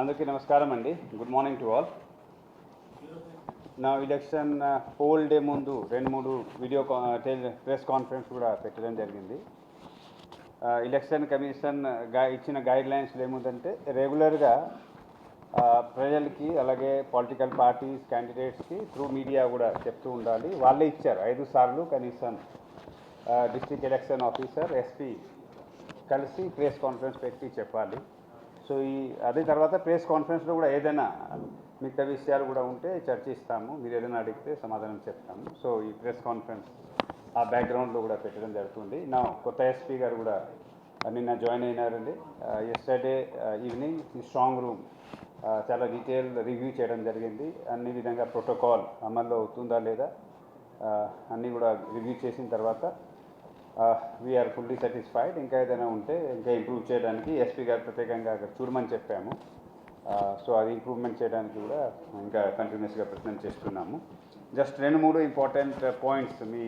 అందరికీ నమస్కారం అండి. గుడ్ మార్నింగ్ టు ఆల్ నా ఎలక్షన్ హోల్ డే ముందు రెండు మూడు వీడియో ప్రెస్ కాన్ఫరెన్స్ కూడా పెట్టడం జరిగింది. ఎలక్షన్ కమిషన్గా ఇచ్చిన గైడ్ లైన్స్లో ఏముందంటే రెగ్యులర్గా ప్రజలకి అలాగే పొలిటికల్ పార్టీస్ క్యాండిడేట్స్కి త్రూ మీడియా కూడా చెప్తూ ఉండాలి. వాళ్ళే ఇచ్చారు ఐదు సార్లు కనీసం. డిస్ట్రిక్ట్ ఎలక్షన్ ఆఫీసర్ ఎస్పీ కలిసి ప్రెస్ కాన్ఫరెన్స్ పెట్టి చెప్పాలి. సో ఈ అదే తర్వాత ప్రెస్ కాన్ఫరెన్స్లో కూడా ఏదైనా మిగతా విషయాలు కూడా ఉంటే చర్చిస్తాము. మీరు ఏదైనా అడిగితే సమాధానం చెప్తాము. సో ఈ ప్రెస్ కాన్ఫరెన్స్ ఆ బ్యాక్గ్రౌండ్లో కూడా పెట్టడం జరుగుతుంది. నా కొత్త ఎస్పీ గారు కూడా నిన్న జాయిన్ అయినారండి. ఎస్టర్డే ఈవినింగ్ ఈ స్ట్రాంగ్ రూమ్ చాలా డీటెయిల్ రివ్యూ చేయడం జరిగింది. అన్ని విధంగా ప్రోటోకాల్ అమల్లో అవుతుందా లేదా అన్నీ కూడా రివ్యూ చేసిన తర్వాత వీఆర్ ఫుల్లీ సాటిస్ఫైడ్ ఇంకా ఏదైనా ఉంటే ఇంకా ఇంప్రూవ్ చేయడానికి ఎస్పీ గారు ప్రత్యేకంగా అక్కడ చూడమని చెప్పాము. సో అది ఇంప్రూవ్మెంట్ చేయడానికి కూడా ఇంకా కంటిన్యూస్గా ప్రయత్నం చేస్తున్నాము. జస్ట్ రెండు మూడు ఇంపార్టెంట్ పాయింట్స్ మీ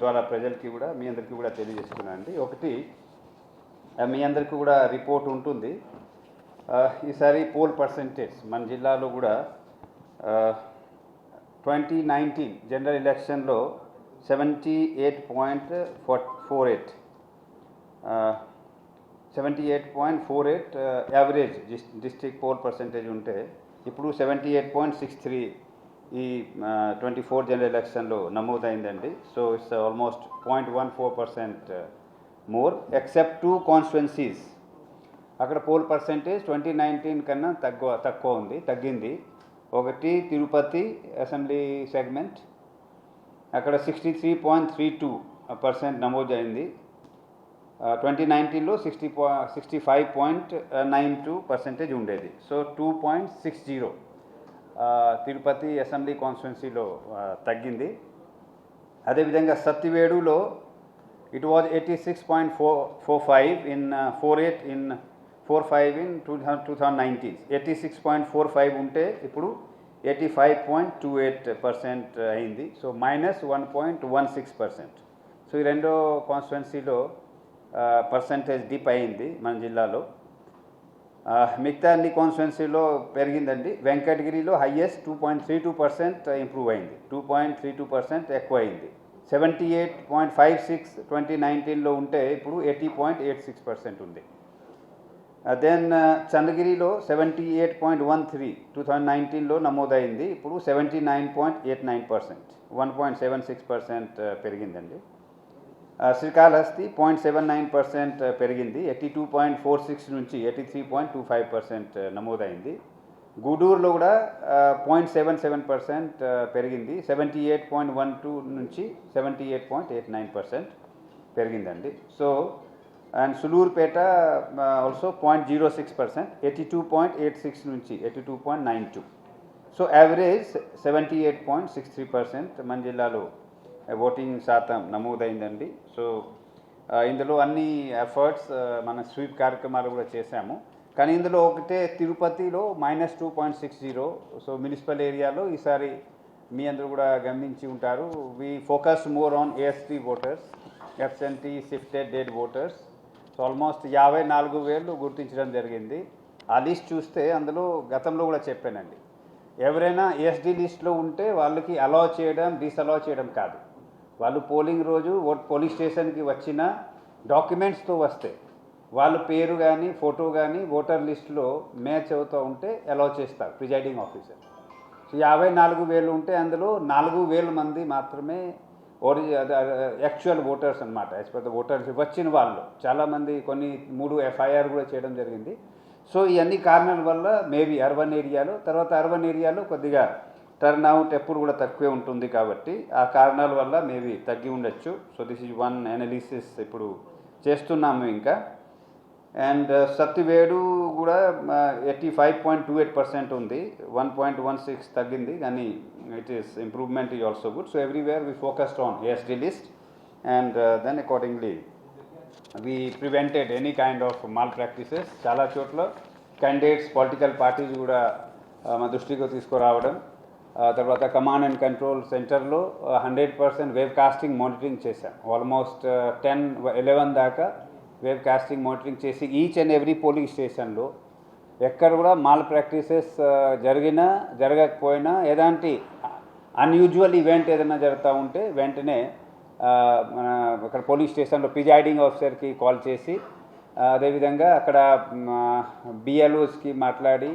ద్వారా ప్రజలకి కూడా మీ అందరికీ కూడా తెలియజేస్తున్నాను అండి. ఒకటి మీ అందరికీ కూడా రిపోర్ట్ ఉంటుంది. ఈసారి పోల్ పర్సంటేజ్ మన జిల్లాలో కూడా ట్వంటీ నైన్టీన్ జనరల్ ఎలక్షన్లో seventy eight point four four eight seventy eight point four eight average district poll percentage ఉంటే ఇప్పుడు seventy eight point six three ఈ ట్వంటీ ఫోర్ జనరల్ ఎలక్షన్లో నమోదైందండి. So it's almost point one four percent more except two constituencies అక్కడ poll percentage twenty nineteen కన్నా తక్కువ తక్కువ ఉంది తగ్గింది. ఒకటి తిరుపతి అసెంబ్లీ సెగ్మెంట్ అక్కడ sixty three point three two percent నమోదైంది ట్వంటీ నైన్టీన్లో సిక్స్టీ పా sixty five point nine two percentage ఉండేది. So two point six zero Tirupati assembly కాన్స్టిట్యున్సీలో తగ్గింది. అదేవిధంగా సత్తివేడులో it was eighty six point four four five in four eight in four five in two thousand two thousand nineteen eighty six point four five ఉంటే ఇప్పుడు eighty five point two eight percent అయింది. So minus one point one six percent so ఈ రెండో కాన్స్టిట్యున్సీలో percentage dip అయింది మన జిల్లాలో. Uh, మిగతా అన్ని కాన్స్టిట్యున్సీలో పెరిగిందండి. వెంకటగిరిలో highest two point three two percent improve అయింది. Two point three two percent ఎక్కువ అయింది. Seventy eight point five six twenty నైన్టీన్లో ఉంటే ఇప్పుడు eighty point eight six percent ఉంది. Then చంద్రగిరిలో seventy eight point one three two thousand నైన్టీన్లో నమోదైంది. ఇప్పుడు seventy nine point eight nine percent one point seven six percent పెరిగిందండి. Srikalahasti point seven nine percent పెరిగింది. Eighty two point four six నుంచి eighty three point two five percent నమోదైంది. గూడూరులో కూడా point seven seven percent పెరిగింది. Seventy eight point one two నుంచి seventy eight point eight nine percent పెరిగిందండి. So and Sullurpeta also point zero six percent eighty two point eight six నుంచి eighty two point nine two so average seventy eight point six three percent మన జిల్లాలో voting శాతం నమోదైందండి. So ఇందులో అన్ని efforts మన sweep కార్యక్రమాలు కూడా చేశాము. కానీ ఇందులో ఒకటే తిరుపతిలో minus two point six zero so municipal ఏరియాలో ఈసారి మీ అందరూ కూడా గమనించి ఉంటారు. We focus more on ASD voters absent shifted dead voters so almost యాభై నాలుగు వేలు గుర్తించడం జరిగింది. ఆ లిస్ట్ చూస్తే అందులో గతంలో కూడా చెప్పానండి. ఎవరైనా ఎస్డి లిస్ట్లో ఉంటే వాళ్ళకి అలౌ చేయడం డిసలౌ చేయడం కాదు. వాళ్ళు పోలింగ్ రోజు ఓట్ పోలింగ్ స్టేషన్కి వచ్చిన డాక్యుమెంట్స్తో వస్తే వాళ్ళ పేరు కానీ ఫోటో కానీ ఓటర్ లిస్ట్లో మ్యాచ్ అవుతూ ఉంటే అలౌ చేస్తారు ప్రిజైడింగ్ ఆఫీసర్. సో యాభై నాలుగు వేలు ఉంటే అందులో నాలుగు వేల మంది మాత్రమే ఓరి యాక్చువల్ ఓటర్స్ అనమాట యాజ్ పర్ ద ఓటర్స్ వచ్చిన వాళ్ళు. చాలామంది కొన్ని మూడు ఎఫ్ఐఆర్ కూడా చేయడం జరిగింది. సో ఈ అన్ని కారణాల వల్ల మేబీ అర్బన్ ఏరియాలో తర్వాత అర్బన్ ఏరియాలో కొద్దిగా టర్న్ అవుట్ ఎప్పుడు కూడా తక్కువే ఉంటుంది కాబట్టి ఆ కారణాల వల్ల మేబీ తగ్గి ఉండొచ్చు. So this is one analysis ఇప్పుడు చేస్తున్నాము ఇంకా. అండ్ సత్తివేడు కూడా eighty five point two eight percent ఉంది. వన్ పాయింట్ వన్ సిక్స్ తగ్గింది కానీ ఇట్ ఈస్ ఇంప్రూవ్మెంట్ ఈ also good so everywhere we focused on ASD list and then accordingly we prevented any kind of malpractices చాలా చోట్ల candidates political parties కూడా మా దృష్టికి తీసుకురావడం. తర్వాత కమాండ్ అండ్ కంట్రోల్ సెంటర్లో hundred percent wave casting monitoring చేశాం. ఆల్మోస్ట్ టెన్ ఎలెవెన్ దాకా వేవ్ కాస్టింగ్ మానిటరింగ్ చేసి ఈచ్ అండ్ ఎవ్రీ పోలింగ్ స్టేషన్లో ఎక్కడ కూడా మాల్ ప్రాక్టీసెస్ జరిగినా జరగకపోయినా ఎలాంటి అన్యూజువల్ ఈవెంట్ ఏదైనా జరుగుతూ ఉంటే వెంటనే మన అక్కడ పోలీస్ స్టేషన్లో ప్రిజైడింగ్ ఆఫీసర్కి కాల్ చేసి అదేవిధంగా అక్కడ బిఎల్ఓస్కి మాట్లాడి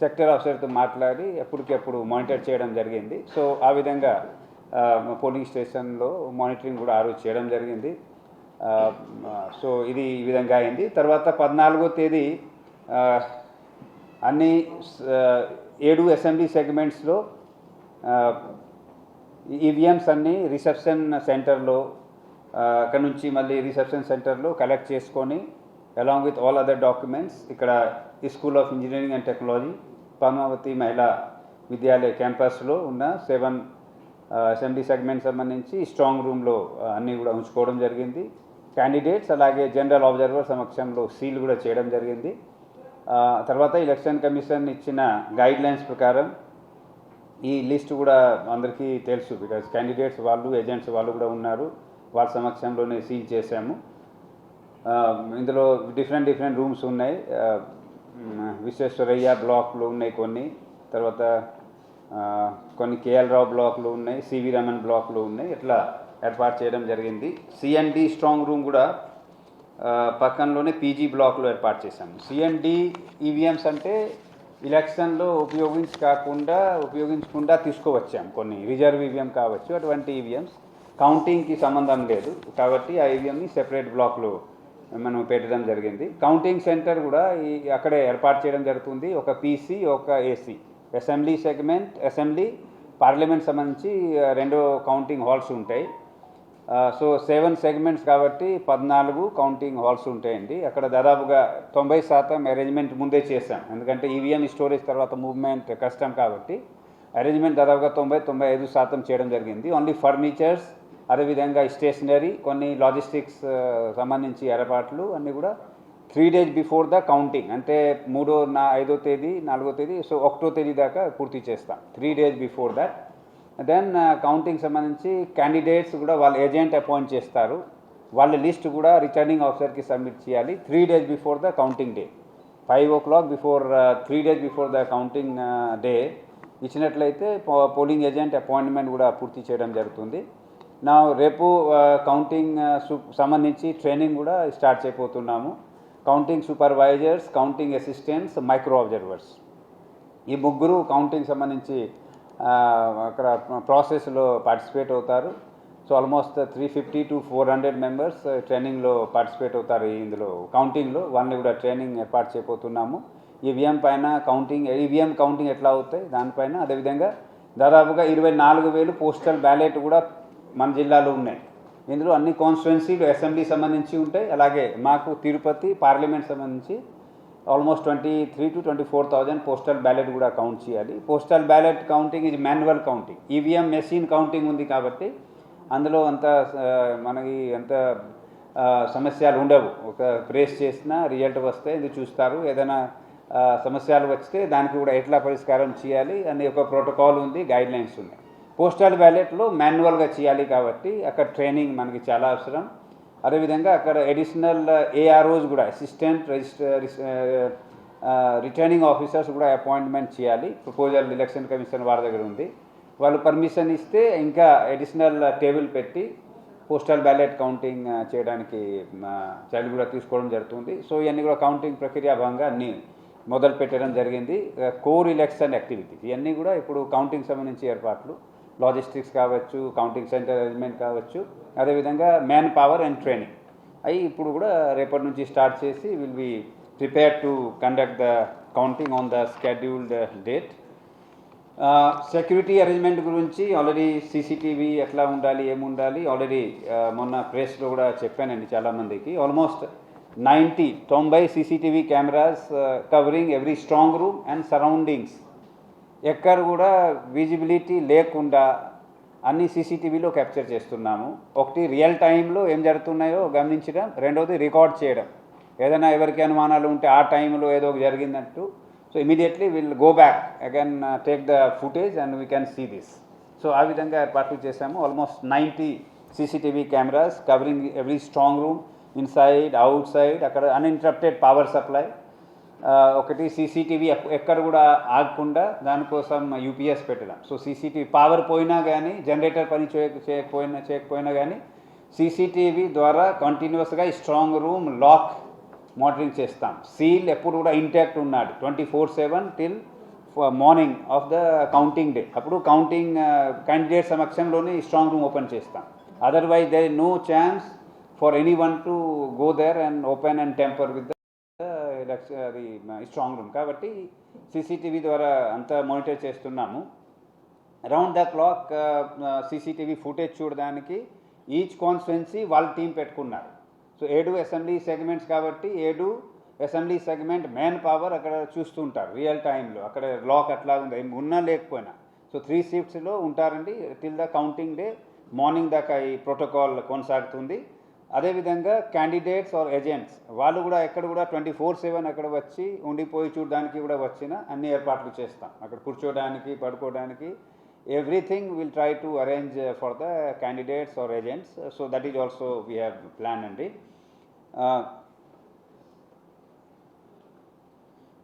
సెక్టర్ ఆఫీసర్తో మాట్లాడి ఎప్పటికెప్పుడు మానిటర్ చేయడం జరిగింది. సో ఆ విధంగా పోలింగ్ స్టేషన్లో మానిటరింగ్ కూడా ఆ రోజు చేయడం జరిగింది. సో ఇది ఈ విధంగా అయింది. తర్వాత పద్నాలుగో తేదీ అన్ని ఏడు అసెంబ్లీ సెగ్మెంట్స్లో ఈవీఎంస్ అన్నీ రిసెప్షన్ సెంటర్లో అక్కడ నుంచి మళ్ళీ రిసెప్షన్ సెంటర్లో కలెక్ట్ చేసుకొని along with all other documents ఇక్కడ ఈ school of engineering and technology Padmavathi Mahila Vidyalaya క్యాంపస్లో ఉన్న సెవెన్ అసెంబ్లీ సెగ్మెంట్ సంబంధించి స్ట్రాంగ్ రూమ్లో అన్నీ కూడా ఉంచుకోవడం జరిగింది. క్యాండిడేట్స్ అలాగే జనరల్ అబ్జర్వర్ సమక్షంలో సీల్ కూడా చేయడం జరిగింది. తర్వాత ఎలక్షన్ కమిషన్ ఇచ్చిన గైడ్ లైన్స్ ప్రకారం ఈ లిస్ట్ కూడా అందరికీ తెలుసు బికాజ్ క్యాండిడేట్స్ వాళ్ళు ఏజెంట్స్ వాళ్ళు కూడా ఉన్నారు. వాళ్ళ సమక్షంలోనే సీల్ చేశాము. ఇందులో డిఫరెంట్ డిఫరెంట్ రూమ్స్ ఉన్నాయి. విశ్వేశ్వరయ్య బ్లాక్లు ఉన్నాయి కొన్ని. తర్వాత కొన్ని కేఎల్ రావు బ్లాక్లు ఉన్నాయి. సివి రమణ్ బ్లాక్లు ఉన్నాయి. ఇట్లా ఏర్పాటు చేయడం జరిగింది. సిఎన్డి స్ట్రాంగ్ రూమ్ కూడా పక్కనలోనే పీజీ బ్లాక్లో ఏర్పాటు చేశాము. సిఎన్డి ఈవీఎంస్ అంటే ఎలక్షన్లో ఉపయోగించి కాకుండా ఉపయోగించకుండా తీసుకువచ్చాం కొన్ని రిజర్వ్ ఈవీఎం కావచ్చు అటువంటి ఈవీఎంస్ కౌంటింగ్కి సంబంధం లేదు. కాబట్టి ఆ ఈవీఎంని సెపరేట్ బ్లాక్లో మనం పెట్టడం జరిగింది. కౌంటింగ్ సెంటర్ కూడా ఈ అక్కడే ఏర్పాటు చేయడం జరుగుతుంది. ఒక పీసీ ఒక AC assembly segment assembly parliament సంబంధించి రెండు కౌంటింగ్ హాల్స్ ఉంటాయి. సో సెవెన్ సెగ్మెంట్స్ కాబట్టి పద్నాలుగు కౌంటింగ్ హాల్స్ ఉంటాయండి. అక్కడ దాదాపుగా తొంభై శాతం అరేంజ్మెంట్ ముందే చేశాం. ఎందుకంటే ఈవీఎం స్టోరేజ్ తర్వాత మూవ్మెంట్ కష్టం కాబట్టి అరేంజ్మెంట్ దాదాపుగా తొంభై తొంభై ఐదు శాతం చేయడం జరిగింది. ఓన్లీ ఫర్నిచర్స్ అదేవిధంగా స్టేషనరీ కొన్ని లాజిస్టిక్స్ సంబంధించి ఏర్పాట్లు అన్నీ కూడా three days before the counting అంటే మూడో నా ఐదో తేదీ నాలుగో తేదీ సో ఒకటో తేదీ దాకా పూర్తి చేస్తాం. Three days before that then counting uh, సంబంధించి క్యాండిడేట్స్ కూడా వాళ్ళ ఏజెంట్ అపాయింట్ చేస్తారు. వాళ్ళ లిస్ట్ కూడా రిటర్నింగ్ ఆఫీసర్కి సబ్మిట్ చేయాలి three days before the counting day five o'clock before three days before the counting day ఇచ్చినట్లయితే పో- పోలింగ్ ఏజెంట్ అపాయింట్మెంట్ కూడా పూర్తి చేయడం జరుగుతుంది. నా రేపు uh, కౌంటింగ్ uh, సంబంధించి ట్రైనింగ్ కూడా స్టార్ట్ చేయబోతున్నాము. Counting supervisors counting assistants micro observers ఈ ముగ్గురు కౌంటింగ్ సంబంధించి అక్కడ ప్రాసెస్లో పార్టిసిపేట్ అవుతారు. So almost three fifty to four hundred members ట్రైనింగ్లో పార్టిసిపేట్ అవుతారు ఇందులో. కౌంటింగ్లో వాళ్ళని కూడా ట్రైనింగ్ ఏర్పాటు చేయబోతున్నాము. ఈవీఎం పైన కౌంటింగ్ ఈవీఎం కౌంటింగ్ ఎట్లా అవుతాయి? దానిపైన అదేవిధంగా దాదాపుగా ఇరవై నాలుగు వేలు పోస్టల్ బ్యాలెట్ కూడా మన జిల్లాలో ఉన్నాయి. ఇందులో అన్ని కాన్స్టిట్యున్సీలు అసెంబ్లీ సంబంధించి ఉంటాయి. అలాగే మాకు తిరుపతి పార్లమెంట్ సంబంధించి almost twenty three to twenty four thousand postal ballot కూడా కౌంట్ చేయాలి. పోస్టల్ బ్యాలెట్ కౌంటింగ్ ఇది manual counting. EVM machine counting ఉంది కాబట్టి అందులో అంత మనకి అంత సమస్యలు ఉండవు. ఒక ప్రేస్ చేసినా రిజల్ట్ వస్తే ఇది చూస్తారు. ఏదైనా సమస్యలు వస్తే దానికి కూడా ఎట్లా పరిష్కారం చేయాలి అనే ఒక ప్రోటోకాల్ ఉంది గైడ్ లైన్స్ ఉన్నాయి. పోస్టల్ బ్యాలెట్లో మాన్యువల్గా చేయాలి కాబట్టి అక్కడ ట్రైనింగ్ మనకి చాలా అవసరం. అదేవిధంగా అక్కడ అడిషనల్ ఏఆర్ఓస్ uh, కూడా అసిస్టెంట్ రిజిస్టర్ రిటర్నింగ్ ఆఫీసర్స్ కూడా అపాయింట్మెంట్ చేయాలి. ప్రపోజల్ ఎలక్షన్ కమిషన్ వారి దగ్గర ఉంది. వాళ్ళు పర్మిషన్ ఇస్తే ఇంకా అడిషనల్ టేబుల్ uh, పెట్టి పోస్టల్ బ్యాలెట్ కౌంటింగ్ చేయడానికి uh, చర్యలు కూడా తీసుకోవడం జరుగుతుంది. సో ఇవన్నీ కూడా కౌంటింగ్ ప్రక్రియ భాగంగా అన్నీ మొదలు పెట్టడం జరిగింది కోర్ ఎలక్షన్ యాక్టివిటీస్ ఇవన్నీ కూడా ఇప్పుడు కౌంటింగ్ సంబంధించి ఏర్పాట్లు. లాజిస్టిక్స్ కావచ్చు కౌంటింగ్ సెంటర్ అరేంజ్మెంట్ కావచ్చు అదేవిధంగా మ్యాన్ పవర్ అండ్ ట్రైనింగ్. అవి ఇప్పుడు కూడా రేపటి నుంచి స్టార్ట్ చేసి will be prepare to conduct the counting on the scheduled date. Security arrangement గురించి ఆల్రెడీ సీసీటీవీ ఎట్లా ఉండాలి ఏముండాలి ఆల్రెడీ మొన్న ప్రెస్లో కూడా చెప్పానండి చాలామందికి. ఆల్మోస్ట్ నైంటీ తొంభై CCTV cameras covering every strong room and surroundings ఎక్కడ కూడా విజిబిలిటీ లేకుండా అన్ని సీసీటీవీలో క్యాప్చర్ చేస్తున్నాము. ఒకటి రియల్ టైంలో ఏం జరుగుతున్నాయో గమనించడం రెండవది రికార్డ్ చేయడం. ఏదైనా ఎవరికి అనుమానాలు ఉంటే ఆ టైంలో ఏదో ఒక జరిగిందంటూ so immediately will go back again take the footage and we can see this so ఆ విధంగా ఏర్పాట్లు చేశాము. Almost ninety CCTV cameras covering every strong room inside outside అక్కడ అన్ఇంటరప్టెడ్ పవర్ సప్లై ఒకటి సీసీటీవీ ఎక్కడ కూడా ఆగకుండా దానికోసం యూపీఎస్ పెట్టడం. సో సీసీటీవీ పవర్ పోయినా కానీ జనరేటర్ పని చేయ చేయకపోయినా చేయకపోయినా కానీ సీసీటీవీ ద్వారా కంటిన్యూస్గా ఈ స్ట్రాంగ్ రూమ్ లాక్ మానిటరింగ్ చేస్తాం. సీల్ ఎప్పుడు కూడా ఇంటాక్ట్ ఉన్నాడు. Twenty four seven till morning of the counting day అప్పుడు కౌంటింగ్ క్యాండిడేట్ సమక్షంలోనే స్ట్రాంగ్ రూమ్ ఓపెన్ చేస్తాం. Otherwise they no chance for anyone to go there and open and tamper with రక్ష అది strong room కాబట్టి CCTV ద్వారా అంతా monitor చేస్తున్నాము. Around the clock CCTV footage చూడడానికి ఈచ్ కాన్స్టిట్యున్సీ వాళ్ళ టీం పెట్టుకున్నారు. సో ఏడు అసెంబ్లీ సెగ్మెంట్స్ కాబట్టి ఏడు అసెంబ్లీ సెగ్మెంట్ మ్యాన్ పవర్ అక్కడ చూస్తుంటారు రియల్ టైంలో అక్కడ లాక్ అట్లా ఉంది ఏం ఉన్నా లేకపోయినా. సో త్రీ షిఫ్ట్స్లో ఉంటారండి till the counting day morning దాకా ఈ ప్రోటోకాల్ కొనసాగుతుంది. అదేవిధంగా క్యాండిడేట్స్ ఆర్ ఏజెంట్స్ వాళ్ళు కూడా ఎక్కడ కూడా ట్వంటీ ఫోర్ సెవెన్ అక్కడ వచ్చి ఉండిపోయి చూడడానికి కూడా వచ్చిన అన్ని ఏర్పాట్లు చేస్తాం. అక్కడ కూర్చోడానికి పడుకోవడానికి everything will try to arrange for the candidates or agents so that is also we have plan అండి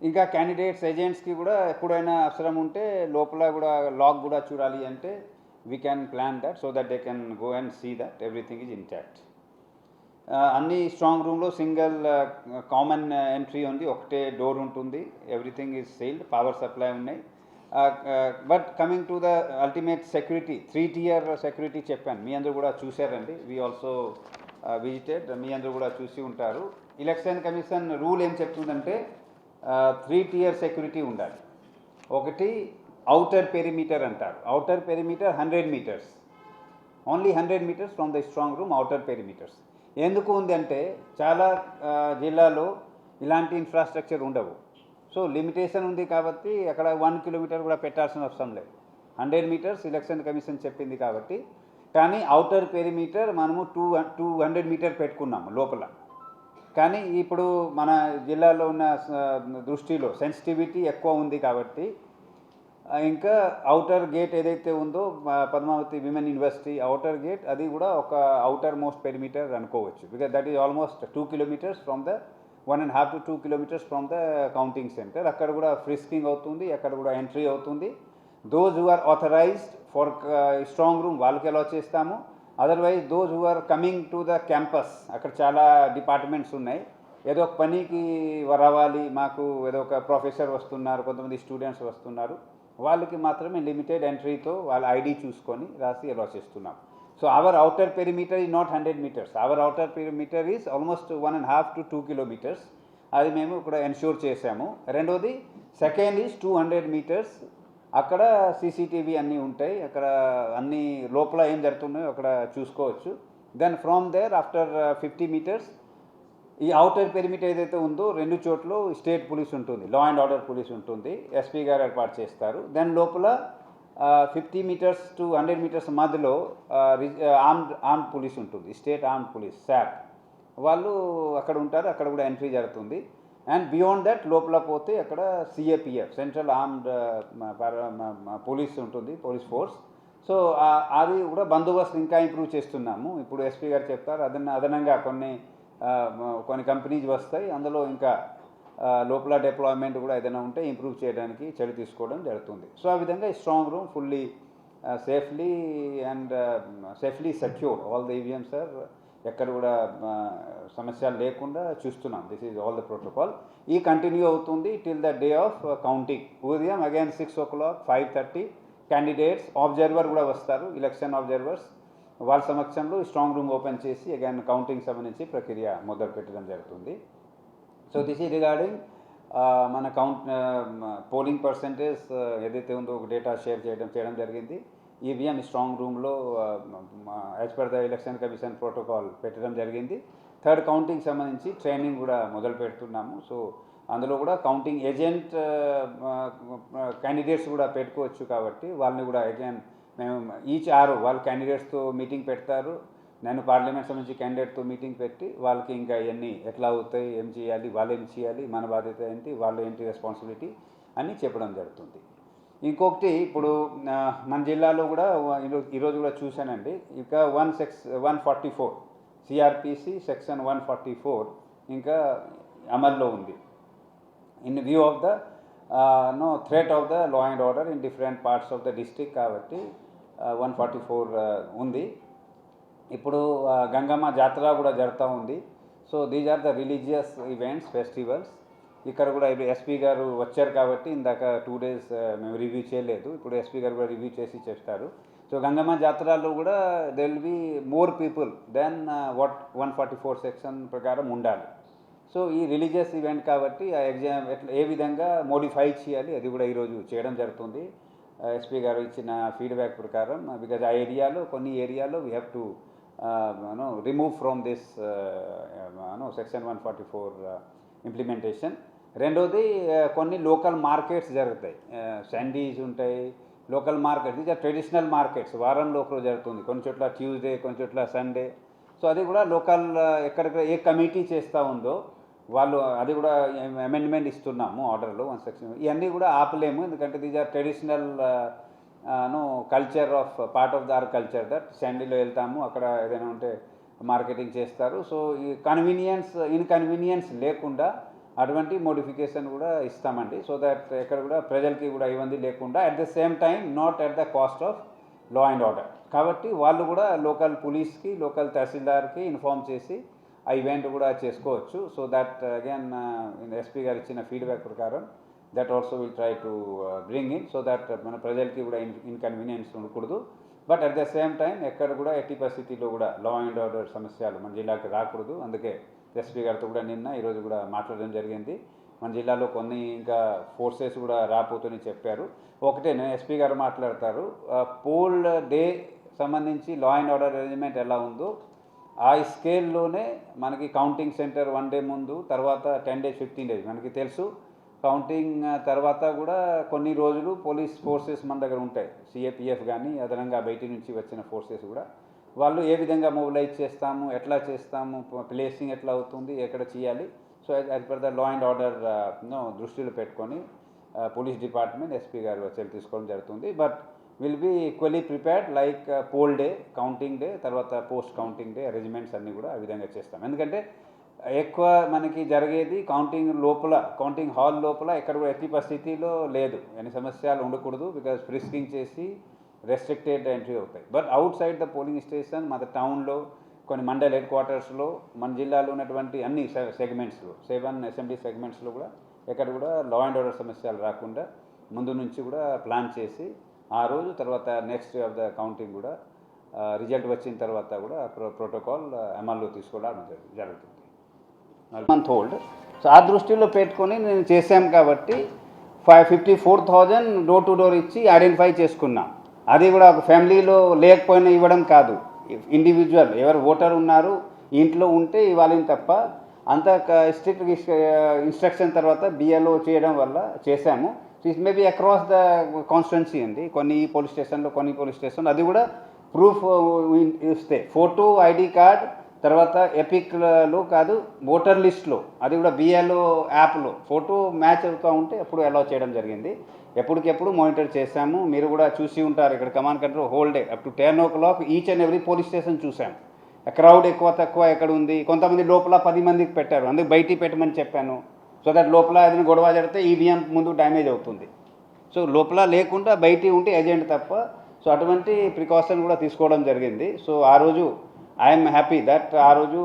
ఇంకా క్యాండిడేట్స్ ఏజెంట్స్కి కూడా ఎప్పుడైనా అవసరం ఉంటే లోపల కూడా లాగ్ కూడా చూడాలి అంటే we can plan that so that they can go and see that everything is intact అన్ని స్ట్రాంగ్ రూమ్లో సింగిల్ కామన్ ఎంట్రీ ఉంది. ఒకటే డోర్ ఉంటుంది. Everything is sealed. Power supply ఉన్నాయి. But coming to the ultimate security three tier security చెప్పాను. మీ అందరూ కూడా చూశారండి. We also visited. మీ అందరూ కూడా చూసి ఉంటారు. ఎలక్షన్ కమిషన్ రూల్ ఏం చెప్తుందంటే త్రీ టియర్ సెక్యూరిటీ ఉండాలి. ఒకటి అవుటర్ పెరిమీటర్ అంటారు. Outer perimeter hundred metres. Only hundred metres from the strong room outer perimeters. ఎందుకు ఉంది అంటే చాలా జిల్లాలో ఇలాంటి ఇన్ఫ్రాస్ట్రక్చర్ ఉండవు. సో లిమిటేషన్ ఉంది కాబట్టి అక్కడ వన్ కిలోమీటర్ కూడా పెట్టాల్సిన అవసరం లేదు. హండ్రెడ్ మీటర్స్ ఎలక్షన్ కమిషన్ చెప్పింది కాబట్టి కానీ అవుటర్ పెరిమీటర్ మనము టూ టూ హండ్రెడ్ మీటర్ పెట్టుకున్నాము లోపల. కానీ ఇప్పుడు మన జిల్లాలో ఉన్న స- దృష్టిలో సెన్సిటివిటీ ఎక్కువ ఉంది కాబట్టి ఇంకా అవుటర్ గేట్ ఏదైతే ఉందో Padmavathi women university outer gate అది కూడా ఒక అవుటర్ మోస్ట్ పెరిమీటర్ అనుకోవచ్చు. Because that is almost two kilometres from the one and half to two kilometres from the counting centre అక్కడ కూడా ఫ్రిస్కింగ్ అవుతుంది అక్కడ కూడా ఎంట్రీ అవుతుంది. Those who are authorised for strong room వాళ్ళకి అలా చేస్తాము. Otherwise those who are coming to the campus అక్కడ చాలా డిపార్ట్మెంట్స్ ఉన్నాయి. ఏదో ఒక పనికి రావాలి మాకు ఏదో ఒక ప్రొఫెసర్ వస్తున్నారు కొంతమంది స్టూడెంట్స్ వస్తున్నారు. వాళ్ళకి మాత్రమే లిమిటెడ్ ఎంట్రీతో వాళ్ళ ఐడి చూసుకొని రాసి ఎలా చేస్తున్నాం. సో అవర్ అవుటర్ పెరిమీటర్ ఈ not hundred metres our outer perimeter is almost one and half to two kilometres అది మేము ఇక్కడ ఎన్ష్యూర్ చేసాము రెండోది second is two hundred metres అక్కడ సీసీటీవీ అన్నీ ఉంటాయి. అక్కడ అన్ని లోపల ఏం జరుగుతున్నాయో అక్కడ చూసుకోవచ్చు. Then from there after fifty metres ఈ అవుటర్ పెరిమిట్ ఏదైతే ఉందో రెండు చోట్ల స్టేట్ పోలీస్ ఉంటుంది లా అండ్ ఆర్డర్ పోలీస్ ఉంటుంది ఎస్పీ గారు ఏర్పాటు చేస్తారు. దాని లోపల fifty metres to hundred metres మధ్యలో ఆర్మ్డ్ ఆర్మ్డ్ పోలీస్ ఉంటుంది. స్టేట్ ఆర్మ్డ్ పోలీస్ శాప్ వాళ్ళు అక్కడ ఉంటారు అక్కడ కూడా ఎంట్రీ జరుగుతుంది. అండ్ బియాండ్ దట్ లోపల పోతే అక్కడ సిఏపిఎఫ్ సెంట్రల్ ఆర్మ్డ్ పోలీస్ ఉంటుంది పోలీస్ ఫోర్స్ సో అది కూడా బందోబస్తు ఇంకా ఇంప్రూవ్ చేస్తున్నాము. ఇప్పుడు ఎస్పీ గారు చెప్తారు అదన అదనంగా కొన్ని కొన్ని కంపెనీస్ వస్తాయి. అందులో ఇంకా లోపల డిప్లాయ్మెంట్ కూడా ఏదైనా ఉంటే ఇంప్రూవ్ చేయడానికి చర్య తీసుకోవడం జరుగుతుంది. సో ఆ విధంగా ఈ strong room fully safely and safely secure all the EVMs sir ఎక్కడ కూడా సమస్యలు లేకుండా చూస్తున్నాం. This is all the protocol ఈ కంటిన్యూ అవుతుంది till the day of counting ఉదయం again six o'clock five thirty candidates observer కూడా వస్తారు. ఎలక్షన్ ఆబ్జర్వర్స్ వాళ్ళ సమక్షంలో స్ట్రాంగ్ రూమ్ ఓపెన్ చేసి అగైన్ కౌంటింగ్ సంబంధించి ప్రక్రియ మొదలు పెట్టడం జరుగుతుంది సో దిస్ ఈ రిగార్డింగ్ మన కౌంట్ పోలింగ్ పర్సంటేజ్ ఏదైతే ఉందో ఒక డేటా షేర్ చేయడం చేయడం జరిగింది. ఈవీఎం స్ట్రాంగ్ రూమ్లో as per the election commission protocol పెట్టడం జరిగింది. థర్డ్ కౌంటింగ్ సంబంధించి ట్రైనింగ్ కూడా మొదలు పెడుతున్నాము. సో అందులో కూడా కౌంటింగ్ ఏజెంట్ క్యాండిడేట్స్ కూడా పెట్టుకోవచ్చు కాబట్టి వాళ్ళని కూడా అగైన్ మేము ఈచ్ ఆరు వాళ్ళ క్యాండిడేట్స్తో మీటింగ్ పెడతారు. నేను పార్లమెంట్ సంబంధించి క్యాండిడేట్తో మీటింగ్ పెట్టి వాళ్ళకి ఇంకా ఇవన్నీ ఎట్లా అవుతాయి ఏం చేయాలి వాళ్ళు ఏం చేయాలి మన బాధ్యత ఏంటి వాళ్ళు ఏంటి రెస్పాన్సిబిలిటీ అని చెప్పడం జరుగుతుంది. ఇంకొకటి ఇప్పుడు మన జిల్లాలో కూడా ఈరోజు ఈరోజు కూడా చూశానండి. ఇంకా one sex one forty four CrPC section one forty four ఇంకా అమల్లో ఉంది. In view of the no threat of the law and order in different parts of the district కాబట్టి వన్ ఫార్టీ ఫోర్ ఉంది. ఇప్పుడు గంగమ్మ జాతర కూడా జరుగుతూ ఉంది. So these are the religious events festivals ఇక్కడ కూడా ఇప్పుడు ఎస్పీ గారు వచ్చారు కాబట్టి ఇందాక టూ డేస్ మేము రివ్యూ చేయలేదు. ఇప్పుడు ఎస్పీ గారు కూడా రివ్యూ చేసి చెప్తారు. సో గంగమ్మ జాతరలో కూడా they will be more people then what one forty four section ప్రకారం ఉండాలి. సో ఈ రిలీజియస్ ఈవెంట్ కాబట్టి ఆ ఎగ్జామ్ ఎట్లా ఏ విధంగా మోడిఫై చేయాలి అది కూడా ఈరోజు చేయడం జరుగుతుంది. ఎస్పీ గారు ఇచ్చిన ఫీడ్బ్యాక్ ప్రకారం బికాజ్ ఆ ఏరియాలో కొన్ని ఏరియాలో we have to no remove from this no section one forty four implementation రెండోది కొన్ని లోకల్ మార్కెట్స్ జరుగుతాయి. శాండీస్ ఉంటాయి లోకల్ మార్కెట్స్ ఇది ట్రెడిషనల్ మార్కెట్స్ వారంలో ఒకరోజు జరుగుతుంది. కొన్ని చోట్ల ట్యూస్డే కొన్ని చోట్ల సండే సో అది కూడా లోకల్ ఎక్కడెక్కడ ఏ కమిటీ చేస్తూ ఉందో వాళ్ళు అది కూడా అమెండ్మెంట్ ఇస్తున్నాము ఆర్డర్లు వన్ సెక్షన్ ఇవన్నీ కూడా ఆపలేము ఎందుకంటే these are traditional no culture of part of the are culture that శాండీలో వెళ్తాము అక్కడ ఏదైనా ఉంటే మార్కెటింగ్ చేస్తారు. సో ఈ కన్వీనియన్స్ ఇన్కన్వీనియన్స్ లేకుండా అటువంటి మోడిఫికేషన్ కూడా ఇస్తామండి. సో దట్ ఎక్కడ కూడా ప్రజలకి కూడా ఇబ్బంది లేకుండా at the same time not at the cost of law and order కాబట్టి వాళ్ళు కూడా లోకల్ పోలీస్కి లోకల్ తహసీల్దార్కి ఇన్ఫామ్ చేసి ఆ ఈవెంట్ కూడా చేసుకోవచ్చు. సో దట్ అగైన్ ఎస్పీ గారు ఇచ్చిన ఫీడ్బ్యాక్ ప్రకారం that also will try to bring in so that మన ప్రజలకి కూడా ఇన్ ఇన్కన్వీనియన్స్ ఉండకూడదు. But at the same time ఎక్కడ కూడా ఎట్టి పరిస్థితిలో కూడా లా అండ్ ఆర్డర్ సమస్యలు మన జిల్లాకి రాకూడదు. అందుకే ఎస్పీ గారితో కూడా నిన్న ఈరోజు కూడా మాట్లాడడం జరిగింది. మన జిల్లాలో కొన్ని ఇంకా ఫోర్సెస్ కూడా రాబోతని చెప్పారు. ఒకటే నేను ఎస్పీ గారు మాట్లాడతారు. పోల్ డే సంబంధించి లా అండ్ ఆర్డర్ అరేంజ్మెంట్ ఎలా ఉందో ఆ స్కేల్లోనే మనకి కౌంటింగ్ సెంటర్ వన్ డే ముందు తర్వాత టెన్ డేస్ ఫిఫ్టీన్ డేస్ మనకి తెలుసు. కౌంటింగ్ తర్వాత కూడా కొన్ని రోజులు పోలీస్ ఫోర్సెస్ మన దగ్గర ఉంటాయి. సిఏపిఎఫ్ కానీ అదనంగా బయటి నుంచి వచ్చిన ఫోర్సెస్ కూడా. వాళ్ళు ఏ విధంగా మొబిలైజ్ చేస్తాము ఎట్లా చేస్తాము ప్లేసింగ్ ఎట్లా అవుతుంది ఎక్కడ చేయాలి. So as per the law and order దృష్టిలో పెట్టుకొని పోలీస్ డిపార్ట్మెంట్ ఎస్పీ గారు చర్యలు తీసుకోవడం జరుగుతుంది. But will be equally prepared like poll day counting day తర్వాత పోస్ట్ కౌంటింగ్ డే అరేంజ్మెంట్స్ అన్నీ కూడా ఆ విధంగా చేస్తాం. ఎందుకంటే ఎక్కువ మనకి జరిగేది కౌంటింగ్ లోపల కౌంటింగ్ హాల్ లోపల ఎక్కడ కూడా ఎట్టి పరిస్థితిలో లేదు. ఎన్ని సమస్యలు ఉండకూడదు బికాజ్ ఫ్రిస్కింగ్ చేసి రెస్ట్రిక్టెడ్ ఎంట్రీ అవుతాయి. But outside the polling station మన టౌన్లో కొన్ని మండల్ హెడ్ క్వార్టర్స్లో మన జిల్లాలో ఉన్నటువంటి అన్ని సెగ్మెంట్స్లో సెవెన్ అసెంబ్లీ సెగ్మెంట్స్లో కూడా ఎక్కడ కూడా లా అండ్ ఆర్డర్ సమస్యలు రాకుండా ముందు నుంచి కూడా ప్లాన్ చేసి ఆ రోజు తర్వాత నెక్స్ట్ ఆఫ్ ద కౌంటింగ్ కూడా రిజల్ట్ వచ్చిన తర్వాత కూడా ప్రో ప్రోటోకాల్ అమల్లో తీసుకోవడం జరుగుతుంది మంత్ ఓల్డ్ సో ఆ దృష్టిలో పెట్టుకొని నేను చేశాం కాబట్టి five fifty four thousand door to door ఇచ్చి ఐడెంటిఫై చేసుకున్నాం. అది కూడా ఒక ఫ్యామిలీలో లేకపోయినా ఇవ్వడం కాదు. ఇండివిజువల్ ఎవరు ఓటర్ ఉన్నారు ఇంట్లో ఉంటే ఇవ్వాలని తప్ప అంత స్ట్రిక్ట్ ఇన్స్ట్రక్షన్ తర్వాత బిఎల్ఓ చేయడం వల్ల చేశాము. It maybe across the constituency అండి కొన్ని పోలీస్ స్టేషన్లో కొన్ని పోలీస్ స్టేషన్ అది కూడా ప్రూఫ్ ఇస్తే ఫోటో ఐడి కార్డ్ తర్వాత ఎపిక్లో కాదు ఓటర్ లిస్ట్లో అది కూడా బిఎల్ఓ యాప్లో ఫోటో మ్యాచ్ అవుతూ ఉంటే అప్పుడు అలౌ చేయడం జరిగింది ఎప్పటికెప్పుడు మానిటర్ చేశాము మీరు కూడా చూసి ఉంటారు ఇక్కడ command control whole day up to ten o'clock each and every police station చూసాము క్రౌడ్ ఎక్కువ తక్కువ ఎక్కడ ఉంది కొంతమంది లోపల పది మందికి పెట్టారు అందుకు బయటికి పెట్టమని చెప్పాను సో దట్ లోపల ఏదైనా గొడవ జరిగితే ఈవీఎం ముందు డ్యామేజ్ అవుతుంది. సో లోపల లేకుండా బయట ఉంటే ఏజెంట్ తప్ప సో అటువంటి ప్రికాషన్ కూడా తీసుకోవడం జరిగింది. సో ఆ రోజు ఐఎమ్ హ్యాపీ దట్ ఆ రోజు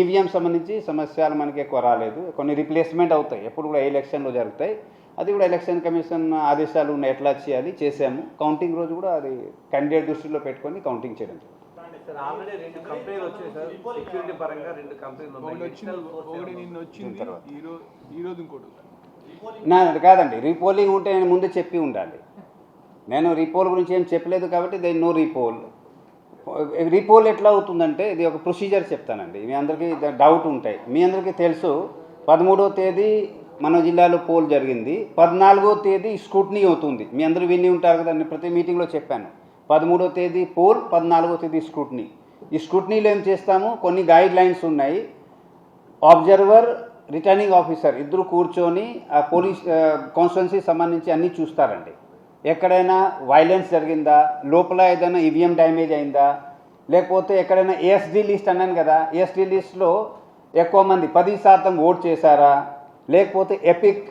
ఈవీఎం సంబంధించి సమస్యలు మనకి ఎక్కువ రాలేదు. కొన్ని రిప్లేస్మెంట్ అవుతాయి. ఎప్పుడు కూడా ఎలక్షన్లో జరుగుతాయి. అది కూడా ఎలక్షన్ కమిషన్ ఆదేశాలు ఉన్నాయి. ఎట్లా చేయాలి చేసాము కౌంటింగ్ రోజు కూడా అది క్యాండిడేట్ దృష్టిలో పెట్టుకొని కౌంటింగ్ చేయడం జరిగింది. సార్ ఆల్రెడీ రెండు కంపెనీలు వచ్చాయి సార్. సెక్యూరిటీ పరంగా రెండు కంపెనీలు ఒకటి ఉన్నాయి వచ్చింది ఒకటి నిన్న వచ్చింది తర్వాత. ఈ రోజు ఈ రోజు ఇంకోటి ఉంది. నా అది కాదండి రీపోలింగ్ ఉంటే నేను ముందు చెప్పి ఉండాలి. నేను రీపోల్ గురించి ఏం చెప్పలేదు కాబట్టి దే నో రీపోల్. రీపోల్ ఎట్లా అవుతుందంటే ఇది ఒక ప్రొసీజర్ చెప్తానండి. మీ అందరికీ డౌట్ ఉంటాయి. మీ అందరికీ తెలుసు పదమూడో తేదీ మన జిల్లాలో పోల్ జరిగింది. పద్నాలుగో తేదీ స్క్రూట్నీ అవుతుంది. మీ అందరూ విని ఉంటారు కదా నేను ప్రతి మీటింగ్లో చెప్పాను. పదమూడో తేదీ పోల్ పద్నాలుగో తేదీ స్క్రూట్నీ. ఈ స్క్రూట్నీలో ఏం చేస్తాము? కొన్ని గైడ్ లైన్స్ ఉన్నాయి. అబ్జర్వర్ రిటర్నింగ్ ఆఫీసర్ ఇద్దరు కూర్చొని ఆ పోలీస్ కాన్స్టిట్యున్సీ సంబంధించి అన్నీ చూస్తారండి. ఎక్కడైనా వైలెన్స్ జరిగిందా? లోపల ఏదైనా ఈవీఎం డ్యామేజ్ అయిందా? లేకపోతే ఎక్కడైనా ఏఎస్డి లిస్ట్ అన్నాను కదా ఏఎస్డి లిస్ట్లో ఎక్కువ మంది పది శాతం ఓట్ చేశారా? లేకపోతే ఎపిక్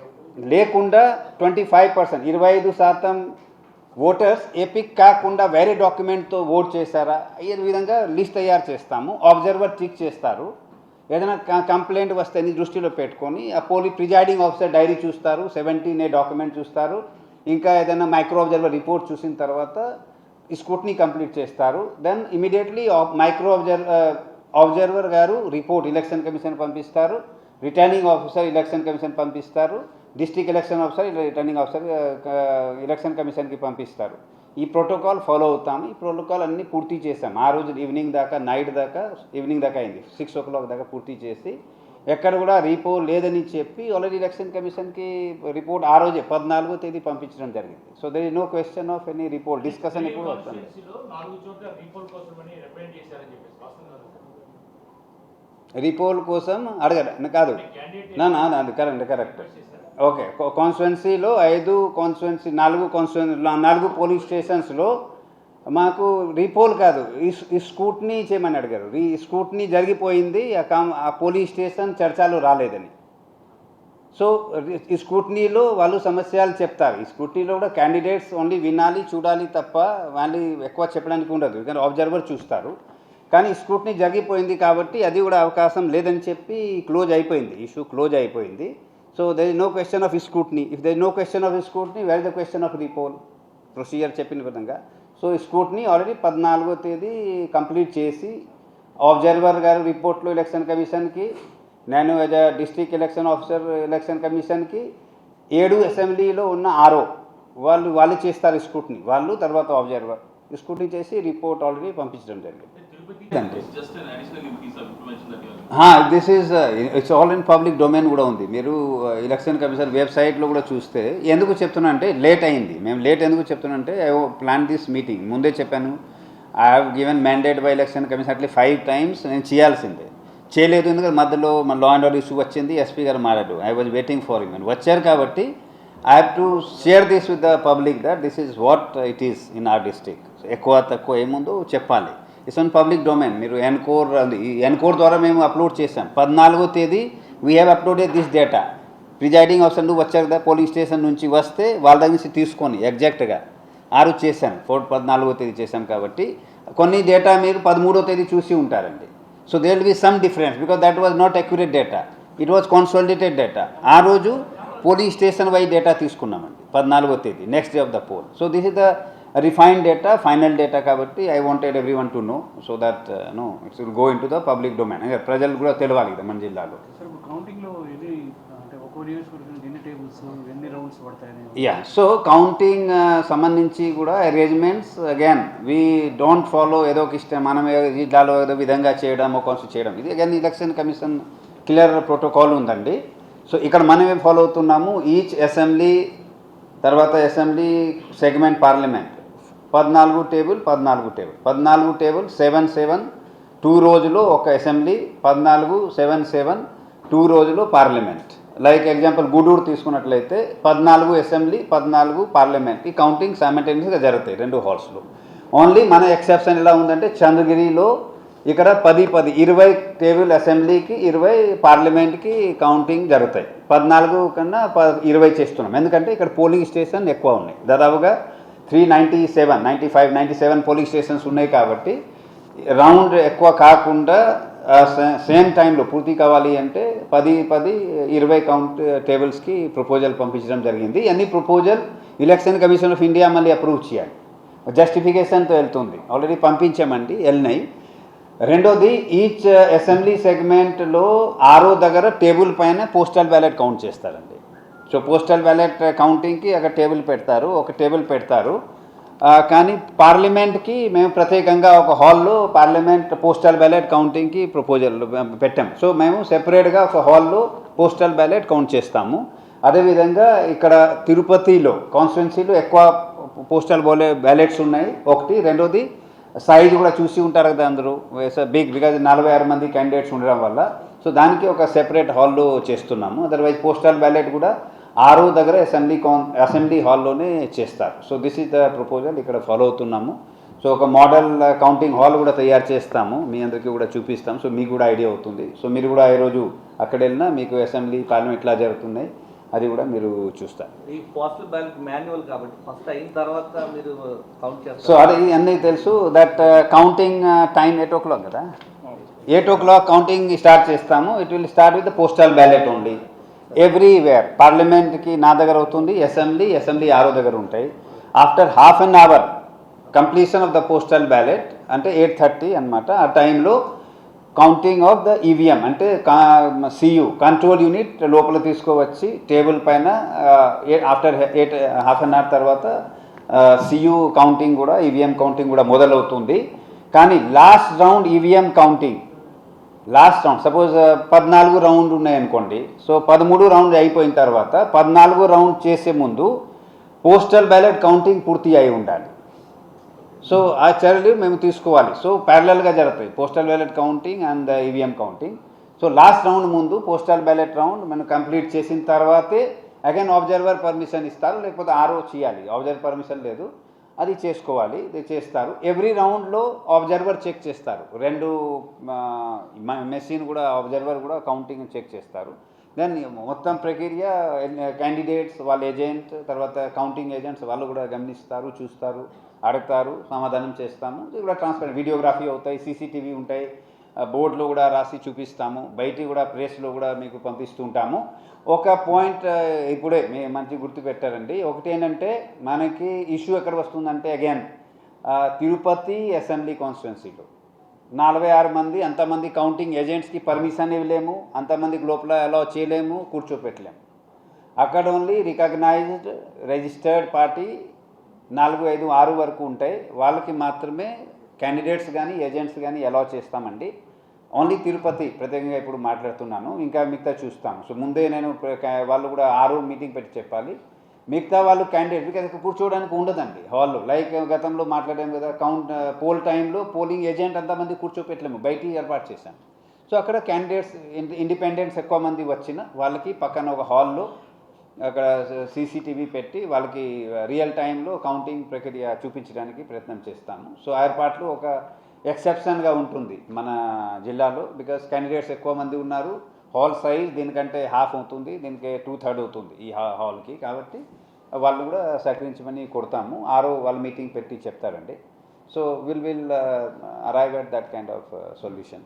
లేకుండా ట్వంటీ ఫైవ్ పర్సెంట్ ఇరవై ఐదు శాతం ఓటర్స్ ఎపిక్ కాకుండా వేరే డాక్యుమెంట్తో ఓట్ చేశారా? ఈ విధంగా లిస్ట్ తయారు చేస్తాము. అబ్జర్వర్ చెక్ చేస్తారు. ఏదైనా క- కంప్లైంట్ వస్తే దృష్టిలో పెట్టుకొని ఆ పోలీ ప్రిజైడింగ్ ఆఫీసర్ డైరీ చూస్తారు. సెవెంటీన్ ఏ డాక్యుమెంట్ చూస్తారు. ఇంకా ఏదైనా మైక్రో అబ్జర్వర్ రిపోర్ట్ చూసిన తర్వాత స్కూట్ని కంప్లీట్ చేస్తారు. Then immediately micro observer observer garu report election commission పంపిస్తారు. రిటర్నింగ్ ఆఫీసర్ ఎలక్షన్ కమిషన్ పంపిస్తారు. District election officer returning officer election కమిషన్కి పంపిస్తారు. ఈ ప్రోటోకాల్ ఫాలో అవుతాము. ఈ ప్రోటోకాల్ అన్నీ పూర్తి చేసాం ఆ రోజు ఈవినింగ్ దాకా నైట్ దాకా ఈవినింగ్ దాకా అయింది. సిక్స్ ఓ క్లాక్ దాకా పూర్తి చేసి ఎక్కడ కూడా రీపో లేదని చెప్పి ఆల్రెడీ ఎలక్షన్ కమిషన్కి రిపోర్ట్ ఆ రోజే పద్నాలుగో తేదీ పంపించడం జరిగింది. So there is no question of any report discussion ఇప్పుడు వస్తుంది రిపోల్ కోసం అడగడం కాదు. నా కరెక్ట్ కరెక్ట్. ఓకే. కాన్స్టిట్యున్సీలో ఐదు కాన్స్టిట్యున్సీ నాలుగు కాన్స్టిట్యున్సీ నాలుగు పోలీస్ స్టేషన్స్లో మాకు రీపోల్ కాదు. ఈ స్కూట్నీ చేయమని అడిగారు. ఈ స్కూట్నీ జరిగిపోయింది ఆ కామ్ ఆ పోలీస్ స్టేషన్ చర్చలు రాలేదని. సో ఈ స్కూట్నీలో వాళ్ళు సమస్యలు చెప్తారు. ఈ స్కూట్నీలో కూడా క్యాండిడేట్స్ ఓన్లీ వినాలి చూడాలి తప్ప వాళ్ళు ఎక్కువ చెప్పడానికి ఉండదు. ఎందుకంటే అబ్జర్వర్ చూస్తారు. కానీ స్కూట్నీ జరిగిపోయింది కాబట్టి అది కూడా అవకాశం లేదని చెప్పి క్లోజ్ అయిపోయింది. ఇష్యూ క్లోజ్ అయిపోయింది. So there is no question of scrutiny if there no question of scrutiny where the question of repoll procedure చెప్పిన విధంగా. సో ఈ ఆల్రెడీ పద్నాలుగో తేదీ కంప్లీట్ చేసి అబ్జర్వర్ గారు రిపోర్ట్లో ఎలక్షన్ కమిషన్కి నేను as a district election officer election కమిషన్కి ఏడు అసెంబ్లీలో ఉన్న ఆరో వాళ్ళు వాళ్ళు చేస్తారు స్కూట్ని వాళ్ళు తర్వాత అబ్జర్వర్ ఇస్కూట్ని చేసి రిపోర్ట్ ఆల్రెడీ పంపించడం జరిగింది. Are this is it's all in public domain కూడా ఉంది. మీరు ఎలక్షన్ కమిషన్ వెబ్సైట్లో కూడా చూస్తే ఎందుకు చెప్తున్నా అంటే లేట్ అయింది. మేము లేట్ ఎందుకు చెప్తున్నా అంటే ఐ ప్లాన్ దిస్ మీటింగ్ ముందే చెప్పాను. I have given mandate by election commission at least five times నేను చేయాల్సిందే. చేయలేదు ఎందుకంటే మధ్యలో మన లా అండ్ ఆర్డర్ ఇష్యూ వచ్చింది. ఎస్పీ గారు మారాడు. I was waiting for him వచ్చారు కాబట్టి I have to share this with the public that this is what it is in our district ఎక్కువ తక్కువ ఏముందో చెప్పాలి. ఇట్స్ ఆన్ పబ్లిక్ డొమైన్ మీరు ఎన్కోర్ ఈ ఎన్కోర్ ద్వారా మేము అప్లోడ్ చేసాం పద్నాలుగో తేదీ we have uploaded this data presiding officer నువ్వు వచ్చారు కదా పోలీస్ స్టేషన్ నుంచి వస్తే వాళ్ళ దగ్గర నుంచి తీసుకొని ఎగ్జాక్ట్గా ఆరు చేశాను ఫోర్ పద్నాలుగో తేదీ చేశాం కాబట్టి కొన్ని డేటా మీరు పదమూడో తేదీ చూసి ఉంటారండి. So they will be some difference because that was not accurate data it was consolidated data ఆ రోజు పోలీస్ స్టేషన్ వై డేటా తీసుకున్నామండి పద్నాలుగో తేదీ next day of the poll so this is the refined data final data కాబట్టి I wanted everyone to know so that no it's will go into the public domain ప్రజలు కూడా తెలియాలి కదా మన జిల్లాలో. యా సో కౌంటింగ్ సంబంధించి కూడా arrangements again we don't follow ఏదో ఒక ఇష్టం మనం జిల్లాలో ఏదో విధంగా చేయడం కొంచెం చేయడం. ఇది again election commission clear protocol ఉందండి. సో ఇక్కడ మనం ఏం ఫాలో అవుతున్నాము? ఈచ్ అసెంబ్లీ తర్వాత అసెంబ్లీ సెగ్మెంట్ పార్లమెంట్ పద్నాలుగు టేబుల్ పద్నాలుగు టేబుల్. పద్నాలుగు టేబుల్ సెవెన్ సెవెన్. టూ రోజులు ఒక అసెంబ్లీ పద్నాలుగు సెవెన్ సెవెన్. టూ రోజులు పార్లమెంట్. లైక్ ఎగ్జాంపుల్ గూడూరు తీసుకున్నట్లయితే పద్నాలుగు అసెంబ్లీ పద్నాలుగు పార్లమెంట్. ఈ కౌంటింగ్ సైమల్టేనియస్గా జరుగుతాయి రెండు హాల్స్లో. ఓన్లీ మన ఎక్సెప్షన్ ఎలా ఉందంటే చంద్రగిరిలో ఇక్కడ పది పది ఇరవై టేబుల్ అసెంబ్లీకి ఇరవై పార్లమెంట్కి కౌంటింగ్ జరుగుతాయి. పద్నాలుగు కన్నా ప ఇరవై చేస్తున్నాం. ఎందుకంటే ఇక్కడ పోలింగ్ స్టేషన్ ఎక్కువ ఉన్నాయి. దాదాపుగా three ninety seven ninety five ninety seven polling stations ఉన్నాయి కాబట్టి రౌండ్ ఎక్కువ కాకుండా సేమ్ టైంలో పూర్తి కావాలి అంటే పది పది ఇరవై కౌంట్ టేబుల్స్కి ప్రపోజల్ పంపించడం జరిగింది. అన్ని proposal election commission of India మళ్ళీ అప్రూవ్ చేయాలి. జస్టిఫికేషన్తో వెళ్తుంది. ఆల్రెడీ పంపించామండి వెళ్ళినాయి. రెండోది ఈచ్ అసెంబ్లీ సెగ్మెంట్లో ఆరో దగ్గర టేబుల్ పైన పోస్టల్ బ్యాలెట్ కౌంట్ చేస్తారండి. సో పోస్టల్ బ్యాలెట్ కౌంటింగ్కి అక్కడ టేబుల్ పెడతారు ఒక టేబుల్ పెడతారు. కానీ పార్లమెంట్కి మేము ప్రత్యేకంగా ఒక హాల్లో పార్లమెంట్ పోస్టల్ బ్యాలెట్ కౌంటింగ్కి ప్రపోజల్ పెట్టాం. సో మేము సెపరేట్గా ఒక హాల్లో పోస్టల్ బ్యాలెట్ కౌంట్ చేస్తాము. అదేవిధంగా ఇక్కడ తిరుపతిలో కాన్స్టిట్యున్సీలో ఎక్కువ పోస్టల్ బోలే బ్యాలెట్స్ ఉన్నాయి. ఒకటి రెండోది సైజ్ కూడా చూసి ఉంటారు కదా అందరూ. బిగ్ బికాజ్ నలభై ఆరు మంది క్యాండిడేట్స్ ఉండడం వల్ల. సో దానికి ఒక సెపరేట్ హాల్లో చేస్తున్నాము. అదర్వైజ్ పోస్టల్ బ్యాలెట్ కూడా ఆరో దగ్గర అసెంబ్లీ కౌన్ అసెంబ్లీ హాల్లోనే చేస్తారు. So this is the proposal ఇక్కడ ఫాలో అవుతున్నాము. సో ఒక మోడల్ కౌంటింగ్ హాల్ కూడా తయారు చేస్తాము. మీ అందరికీ కూడా చూపిస్తాం. సో మీకు కూడా ఐడియా అవుతుంది. సో మీరు కూడా ఈరోజు అక్కడ వెళ్ళినా మీకు అసెంబ్లీ పార్లమెంట్ ఇట్లా జరుగుతున్నాయి అది కూడా మీరు చూస్తారు. ఈ పోస్టల్ బ్యాలెట్ మాన్యువల్ కాబట్టి ఫస్ట్ అయిన తర్వాత మీరు కౌంట్ సో చేస్తారు అది అన్నీ తెలుసు. That counting time eight o'clock కదా? Eight o'clock counting start చేస్తాము. It will start with postal ballot only everywhere పార్లమెంట్కి నా దగ్గర అవుతుంది అసెంబ్లీ అసెంబ్లీ ఆరో దగ్గర ఉంటాయి. After half an hour completion of the postal ballot అంటే ఎయిట్ థర్టీ అనమాట ఆ టైంలో కౌంటింగ్ ఆఫ్ ద ఈవీఎం అంటే సియు కంట్రోల్ యూనిట్ లోపల తీసుకువచ్చి టేబుల్ పైన after eight half an hour తర్వాత సియు కౌంటింగ్ కూడా ఈవీఎం కౌంటింగ్ కూడా మొదలవుతుంది. కానీ last round EVM counting last round suppose పద్నాలుగు రౌండ్ ఉన్నాయనుకోండి. సో పదమూడు రౌండ్ అయిపోయిన తర్వాత పద్నాలుగు రౌండ్ చేసే ముందు పోస్టల్ బ్యాలెట్ కౌంటింగ్ పూర్తి అయి ఉండాలి. సో ఆ చర్యలు మేము తీసుకోవాలి. సో ప్యారలల్గా జరుగుతాయి. Postal ballot counting and EVM counting so last round ముందు పోస్టల్ బ్యాలెట్ రౌండ్ మనం కంప్లీట్ చేసిన తర్వాతే అగైన్ ఆబ్జర్వర్ పర్మిషన్ ఇస్తారు. లేకపోతే ఆరో చేయాలి. ఆబ్జర్వర్ పర్మిషన్ లేదు. అది చేసుకోవాలి ఇది చేస్తారు. ఎవ్రీ రౌండ్లో ఆబ్జర్వర్ చెక్ చేస్తారు. రెండు మెషిన్ కూడా ఆబ్జర్వర్ కూడా కౌంటింగ్ చెక్ చేస్తారు. దెన్ మొత్తం ప్రక్రియ క్యాండిడేట్స్ వాళ్ళ ఏజెంట్ తర్వాత కౌంటింగ్ ఏజెంట్స్ వాళ్ళు కూడా గమనిస్తారు చూస్తారు అడుగుతారు సమాధానం చేస్తాము. ఇది కూడా ట్రాన్స్పరెంట్ వీడియోగ్రఫీ అవుతాయి సీసీటీవీ ఉంటాయి. బోర్డులో కూడా రాసి చూపిస్తాము బయటికి కూడా ప్రెస్లో కూడా మీకు పంపిస్తూ ఉంటాము. ఒక పాయింట్ ఇప్పుడే మీ మంచి గుర్తుపెట్టారండి. ఒకటి ఏంటంటే మనకి ఇష్యూ ఎక్కడ వస్తుందంటే అగైన్ తిరుపతి అసెంబ్లీ కాన్స్టిట్యున్సీలో. నలభై ఆరు మంది అంతమంది కౌంటింగ్ ఏజెంట్స్కి పర్మిషన్ ఇవ్వలేము అంతమందికి లోపల అలౌ చేయలేము కూర్చోపెట్టలేము. అక్కడ ఓన్లీ రికగ్నైజ్డ్ రిజిస్టర్డ్ పార్టీ నాలుగు ఐదు ఆరు వరకు ఉంటాయి. వాళ్ళకి మాత్రమే క్యాండిడేట్స్ కానీ ఏజెంట్స్ కానీ ఎలా చేస్తామండి. ఓన్లీ తిరుపతి ప్రత్యేకంగా ఇప్పుడు మాట్లాడుతున్నాను. ఇంకా మిగతా చూస్తాం సో ముందే నేను వాళ్ళు కూడా ఆరు మీటింగ్ పెట్టి చెప్పాలి. మిగతా వాళ్ళు క్యాండిడేట్ బికాజ్ కూర్చోవడానికి ఉండదండి హాల్లో. లైక్ గతంలో మాట్లాడాము కదా కౌంట్ పోల్ టైంలో పోలింగ్ ఏజెంట్ అంతమంది కూర్చోపెట్టలేము. బయటికి ఏర్పాటు చేశాను సో అక్కడ క్యాండిడేట్స్ ఇండిపెండెంట్స్ ఎక్కువ మంది వచ్చిన వాళ్ళకి పక్కన ఒక హాల్లో అక్కడ సీసీటీవీ పెట్టి వాళ్ళకి రియల్ టైంలో కౌంటింగ్ ప్రక్రియ చూపించడానికి ప్రయత్నం చేస్తాము. సో ఏర్పాట్లు ఒక ఎక్సెప్షన్గా ఉంటుంది మన జిల్లాలో. బికాస్ క్యాండిడేట్స్ ఎక్కువ మంది ఉన్నారు. హాల్ సైజ్ దీనికంటే హాఫ్ అవుతుంది దీనికి టూ థర్డ్ అవుతుంది ఈ హా హాల్కి. కాబట్టి వాళ్ళు కూడా సహకరించమని కొడతాము. ఆరో వాళ్ళ మీటింగ్ పెట్టి చెప్తారండి. So will will arrive at that kind of solution